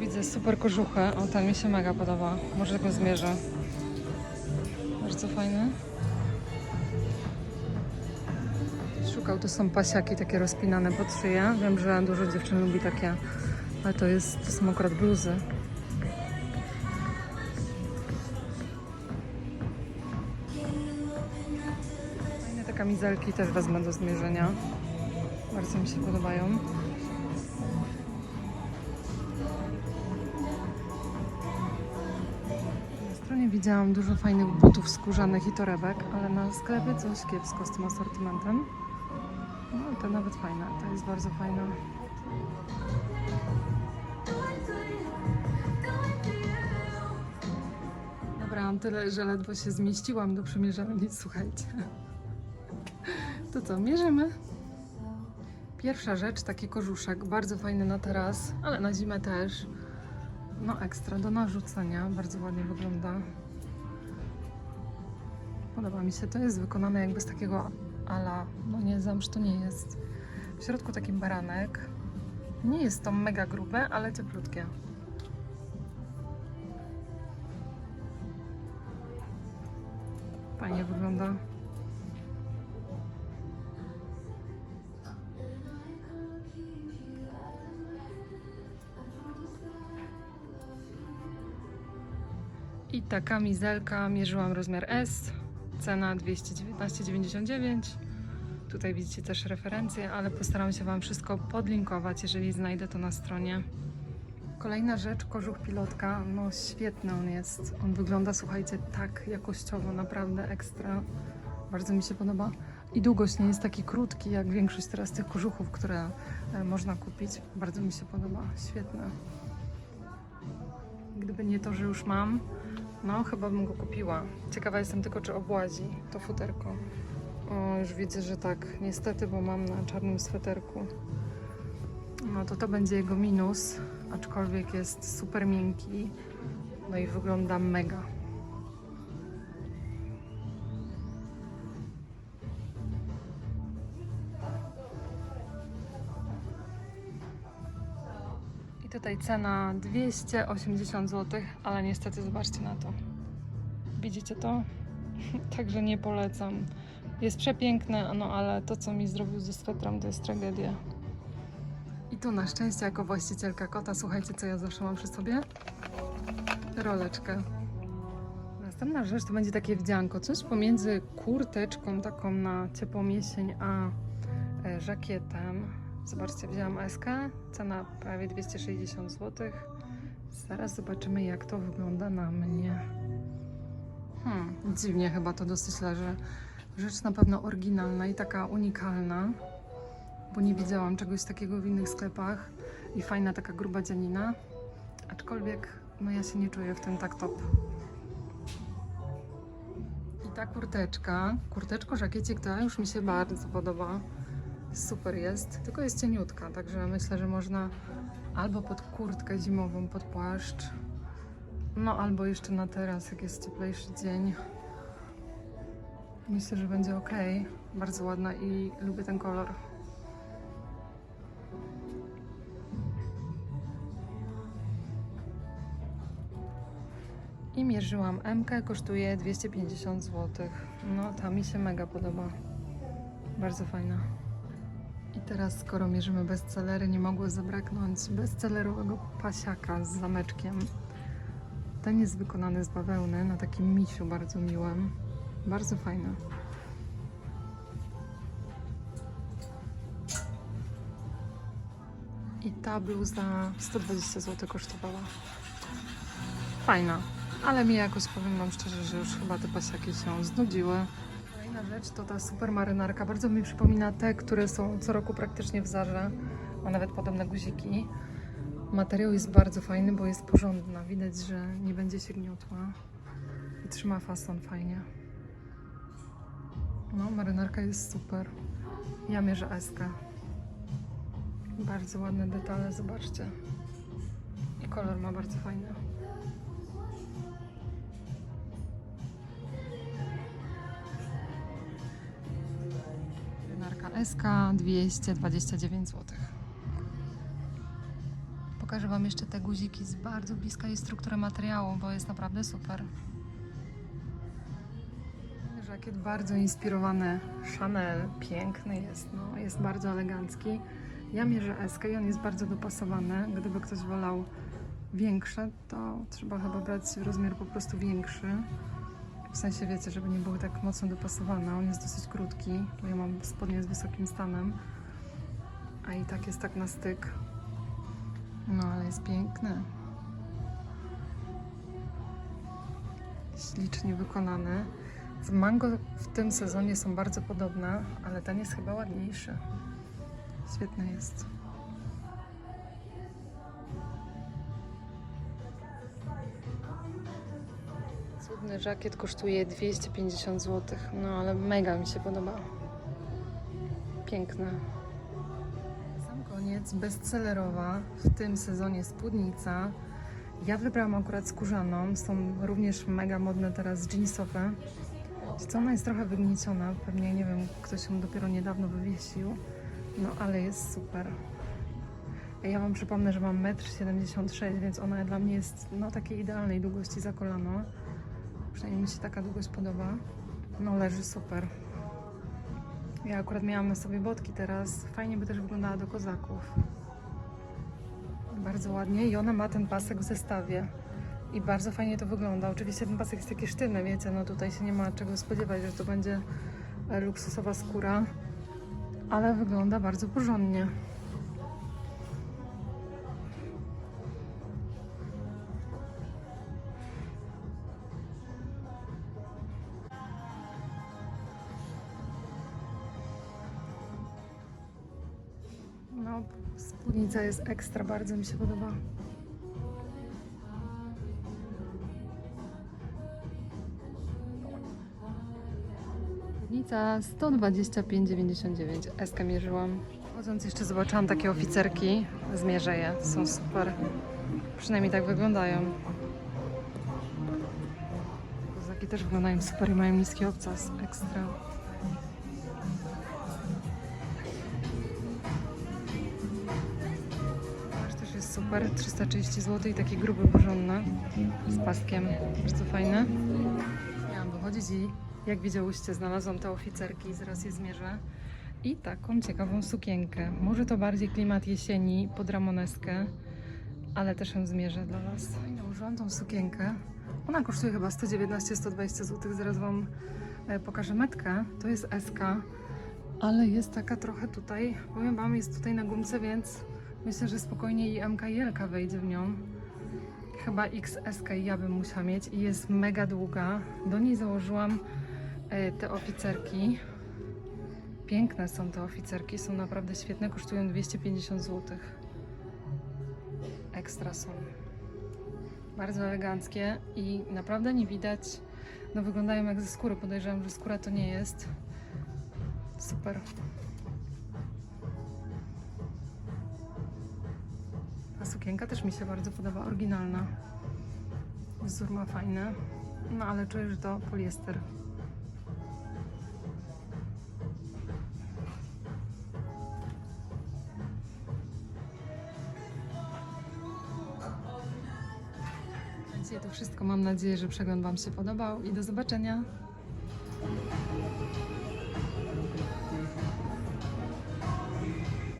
Widzę super kożuchę. O, ten mi się mega podoba. Może go zmierzę. Bardzo fajny. Szukał, to są pasiaki takie rozpinane pod szyję. Wiem, że dużo dziewczyn lubi takie, ale to jest, to są akurat bluzy. Fajne te kamizelki też wezmę do zmierzenia. Bardzo mi się podobają. Widziałam dużo fajnych butów skórzanych i torebek, ale na sklepie coś kiepsko z tym asortymentem. No to nawet fajne, to jest bardzo fajne. Nabrałam tyle, że ledwo się zmieściłam do przymierzania, nic słuchajcie. To co, mierzymy? Pierwsza rzecz, taki kożuszek, bardzo fajny na teraz, ale na zimę też. No ekstra, do narzucenia, bardzo ładnie wygląda. Podoba mi się, to jest wykonane jakby z takiego ala, no nie, zamsz to nie jest. W środku taki baranek. Nie jest to mega grube, ale cieplutkie. Fajnie wygląda. I ta kamizelka mierzyłam rozmiar S, cena 219,99. Tutaj widzicie też referencje, ale postaram się Wam wszystko podlinkować, jeżeli znajdę to na stronie. Kolejna rzecz, kożuch pilotka, no świetny on jest. On wygląda, słuchajcie, tak jakościowo, naprawdę ekstra. Bardzo mi się podoba. I długość nie jest taki krótki, jak większość teraz tych kożuchów, które e, można kupić. Bardzo mi się podoba, świetne. Gdyby nie to, że już mam, no chyba bym go kupiła. Ciekawa jestem tylko, czy obłazi to futerko. O, już widzę, że tak, niestety, bo mam na czarnym sweterku. No to to będzie jego minus, aczkolwiek jest super miękki. No i wygląda mega. Tutaj cena 280 zł, ale niestety zobaczcie na to. Widzicie to? Także nie polecam. Jest przepiękne, no ale to co mi zrobił ze swetrem to jest tragedia. I tu na szczęście jako właścicielka kota, słuchajcie co ja zawsze mam przy sobie? Roleczkę. Następna rzecz to będzie takie wdzianko, coś pomiędzy kurteczką taką na ciepłą jesień, a e, żakietem. Zobaczcie, wzięłam SK, cena prawie 260 zł. Zaraz zobaczymy jak to wygląda na mnie. Hmm, dziwnie chyba to dosyć leży. Rzecz na pewno oryginalna i taka unikalna, bo nie widziałam czegoś takiego w innych sklepach i fajna taka gruba dzianina. Aczkolwiek no ja się nie czuję w tym tak top. I ta kurteczka, kurteczko żakiecik to już mi się bardzo podoba. Super jest, tylko jest cieniutka, także myślę, że można albo pod kurtkę zimową, pod płaszcz, no albo jeszcze na teraz, jak jest cieplejszy dzień. Myślę, że będzie ok. Bardzo ładna i lubię ten kolor. I mierzyłam MK, kosztuje 250 zł. No, ta mi się mega podoba. Bardzo fajna. Teraz, skoro mierzymy bestsellery, nie mogło zabraknąć bestsellerowego pasiaka z zameczkiem. Ten jest wykonany z bawełny na takim misiu bardzo miłym. Bardzo fajne. I ta bluza 120 zł kosztowała. Fajna, ale mi jakoś powiem Wam szczerze, że już chyba te pasiaki się znudziły. Kolejna rzecz to ta super marynarka. Bardzo mi przypomina te, które są co roku praktycznie w Zarze. Ma nawet podobne guziki. Materiał jest bardzo fajny, bo jest porządna. Widać, że nie będzie się gniotła. I trzyma fason fajnie. No, marynarka jest super. Ja mierzę eskę. Bardzo ładne detale, zobaczcie. I kolor ma bardzo fajny. SK 229 zł. Pokażę Wam jeszcze te guziki z bardzo bliska i strukturę materiału, bo jest naprawdę super. Żakiet bardzo inspirowany Chanel, piękny jest, no, jest bardzo elegancki. Ja mierzę S i on jest bardzo dopasowany. Gdyby ktoś wolał większe, to trzeba chyba brać rozmiar po prostu większy. W sensie wiecie, żeby nie były tak mocno dopasowane. On jest dosyć krótki, bo ja mam spodnie z wysokim stanem, a i tak jest tak na styk. No ale jest piękny. Ślicznie wykonany. W mango w tym sezonie są bardzo podobne, ale ten jest chyba ładniejszy. Świetny jest. Cudny żakiet kosztuje 250 zł, no ale mega mi się podoba. Piękny. Na sam koniec bestsellerowa w tym sezonie spódnica. Ja wybrałam akurat skórzaną, są również mega modne teraz jeansowe. Co ona jest trochę wygnieciona, pewnie nie wiem, ktoś ją dopiero niedawno wywiesił, no ale jest super. Ja Wam przypomnę, że mam 1,76 m, więc ona dla mnie jest no takiej idealnej długości za kolano. Przynajmniej mi się taka długość podoba. No leży super. Ja akurat miałam na sobie botki teraz. Fajnie by też wyglądała do kozaków. Bardzo ładnie i ona ma ten pasek w zestawie. I bardzo fajnie to wygląda. Oczywiście ten pasek jest taki sztywny, wiecie, no tutaj się nie ma czego spodziewać, że to będzie luksusowa skóra, ale wygląda bardzo porządnie. No, spódnica jest ekstra, bardzo mi się podoba. Spódnica 125,99. Eskę mierzyłam. Chodząc jeszcze zobaczyłam takie oficerki. Zmierzę je. Są super. Przynajmniej tak wyglądają. Kozaki też wyglądają super i mają niski obcas. Ekstra. Super. 330 zł i taki gruby, porządny. Z paskiem. Bardzo fajny. Miałam wychodzić i jak widziałyście, znalazłam te oficerki, zaraz je zmierzę. I taką ciekawą sukienkę. Może to bardziej klimat jesieni pod ramoneskę, ale też ją zmierzę dla Was. I nałożyłam tą sukienkę. Ona kosztuje chyba 119-120 zł. Zaraz Wam e, pokażę metkę. To jest SK, ale jest taka trochę tutaj. Powiem Wam, jest tutaj na gumce, więc myślę, że spokojnie i MK wejdzie w nią. Chyba XSK ja bym musiała mieć i jest mega długa. Do niej założyłam e, te oficerki. Piękne są te oficerki, są naprawdę świetne, kosztują 250 zł. Ekstra są. Bardzo eleganckie i naprawdę nie widać. No wyglądają jak ze skóry, podejrzewam, że skóra to nie jest. Super. Sukienka też mi się bardzo podoba, oryginalna. Wzór ma fajny, no ale czuję, że to poliester. Dzisiaj to wszystko. Mam nadzieję, że przegląd Wam się podobał i do zobaczenia.